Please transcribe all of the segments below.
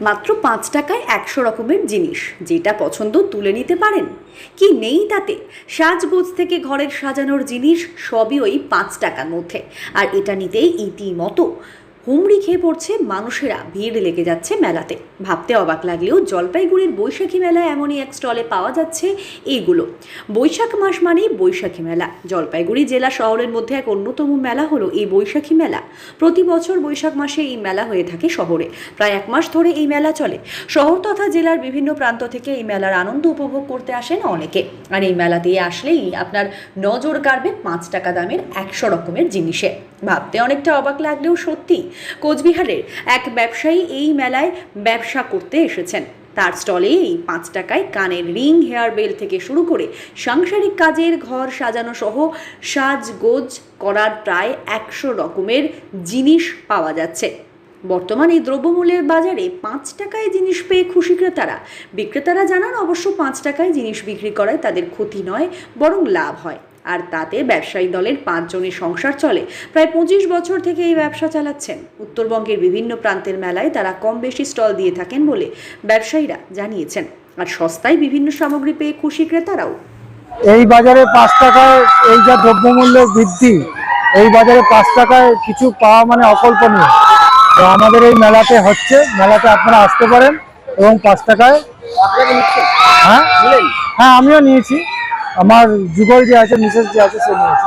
মাত্র পাঁচ টাকায় একশো রকমের জিনিস। যেটা পছন্দ তুলে নিতে পারেন। কি নেই তাতে? সাজগোজ থেকে ঘরের সাজানোর জিনিস সবই ওই পাঁচ টাকার মধ্যে। আর এটা নিতেই ইতিমতো হুমড়ি খেয়ে পড়ছে মানুষেরা। ভিড় লেগে যাচ্ছে মেলাতে। ভাবতে অবাক লাগলেও জলপাইগুড়ির বৈশাখী মেলায় এমনই এক স্টলে পাওয়া যাচ্ছে এইগুলো। বৈশাখ মাস মানেই বৈশাখী মেলা। জলপাইগুড়ি জেলা শহরের মধ্যে এক অন্যতম মেলা হলো এই বৈশাখী মেলা। প্রতি বছর বৈশাখ মাসে এই মেলা হয়ে থাকে শহরে। প্রায় এক মাস ধরে এই মেলা চলে। শহর তথা জেলার বিভিন্ন প্রান্ত থেকে এই মেলার আনন্দ উপভোগ করতে আসেন অনেকে। আর এই মেলাতে আসলেই আপনার নজর কাড়বে পাঁচ টাকা দামের একশো রকমের জিনিসে। ভাবতে অনেকটা অবাক লাগলেও সত্যি কোচবিহারের এক ব্যবসায়ী এই মেলায় ব্যবসা করতে এসেছেন। তার স্টলে এই পাঁচ টাকায় কানের রিং, হেয়ার বেল থেকে শুরু করে সাংসারিক কাজের ঘর সাজানো সহ সাজগোজ করার প্রায় একশো রকমের জিনিস পাওয়া যাচ্ছে। বর্তমানে দ্রব্যমূল্যের বাজারে পাঁচ টাকায় জিনিস পেয়ে খুশি ক্রেতারা। বিক্রেতারা জানান, অবশ্য পাঁচ টাকায় জিনিস বিক্রি করায় তাদের ক্ষতি নয়, বরং লাভ হয়। আর তাতে ব্যবসায়ী দলের পাঁচজনের সংসার চলে। প্রায় পঁচিশ বছর থেকে এই ব্যবসা চালাচ্ছেন। উত্তরবঙ্গের বিভিন্ন প্রান্তের মেলায় তারা কম বেশি স্টল দিয়ে থাকেন বলে ব্যবসায়ীরা জানিয়েছেন। আর সস্তায় বিভিন্ন সামগ্রী পেয়ে খুশি ক্রেতারাও। এই বাজারে পাঁচ টাকায় এই যা দ্রব্যমূল্য বৃদ্ধি এই বাজারে পাঁচ টাকায় কিছু পাওয়া মানে অকল্পনীয়। তো আমাদের এই মেলাতে হচ্ছে মেলাতে আপনারা আসতে পারেন এবং পাঁচ টাকায় হ্যাঁ? হ্যাঁ আমিও নিয়েছি। আমার যুগল যে আছে, মিসেস যে আছে, সে নিয়েছে।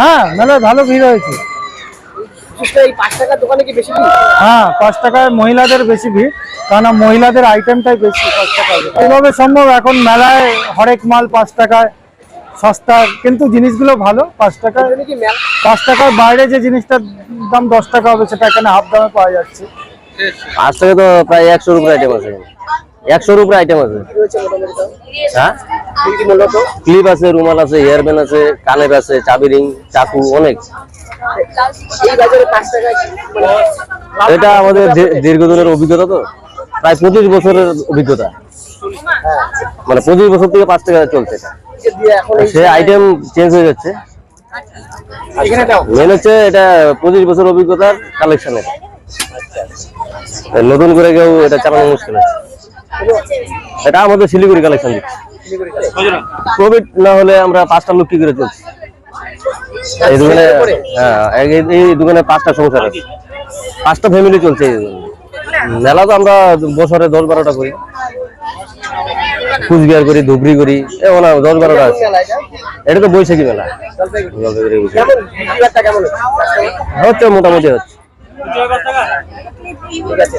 হ্যাঁ মেলায় ভালো ভিড় হয়েছে? হ্যাঁ পাঁচ টাকায় মহিলাদের বেশি ভিড় কারণ মহিলাদের আইটেমটাই বেশি পাঁচ এইভাবে সম্ভব, এখন মেলায় হরেক মাল পাঁচ টাকায় সস্তা কিন্তু জিনিসগুলো ভালো, পাঁচ টাকায়। পাঁচ টাকার বাইরে যে জিনিসটার দাম দশ টাকা হবে, সেটা এখানে হাফ দামে পাওয়া যাচ্ছে। পাঁচ টাকা তো প্রায় একশোর উপরে একশোর উপরে আইটেম আছে। রয়েছে হ্যাঁ? ক্লিপ আছে রুমাল আছে হেয়ারব্যান্ড আছে কানের আছে চাবি রিং চাকু অনেক। এটা আমাদের দীর্ঘদিনের অভিজ্ঞতা তো। প্রায় পঁচিশ বছরের অভিজ্ঞতা। মানে পঁচিশ বছর থেকে পাঁচ টাকা চলছে সে আইটেম চেঞ্জ হয়ে যাচ্ছে। মেন হচ্ছে এটা পঁচিশ বছর অভিজ্ঞতার কালেকশনের নতুন করে কেউ এটা চালানো মুশকিল আছে। এটা আমাদের শিলিগুড়ি কালেকশন প্রফিট না হলে আমরা পাঁচটা লোক কি করে চলছি? এই দোকানে হ্যাঁ এই- দোকানে পাঁচটা সংসার আছে। পাঁচটা ফ্যামিলি চলছে। এই মেলা তো আমরা বছরে দশ বারোটা করি। কুচবিহার করি ধুবড়ি করি। আর দশ বারোটা আছে। এটা তো বৈশাখী মেলা। জলপাইগুড়ি হচ্ছে মোটামুটি হচ্ছে। ঠিক আছে।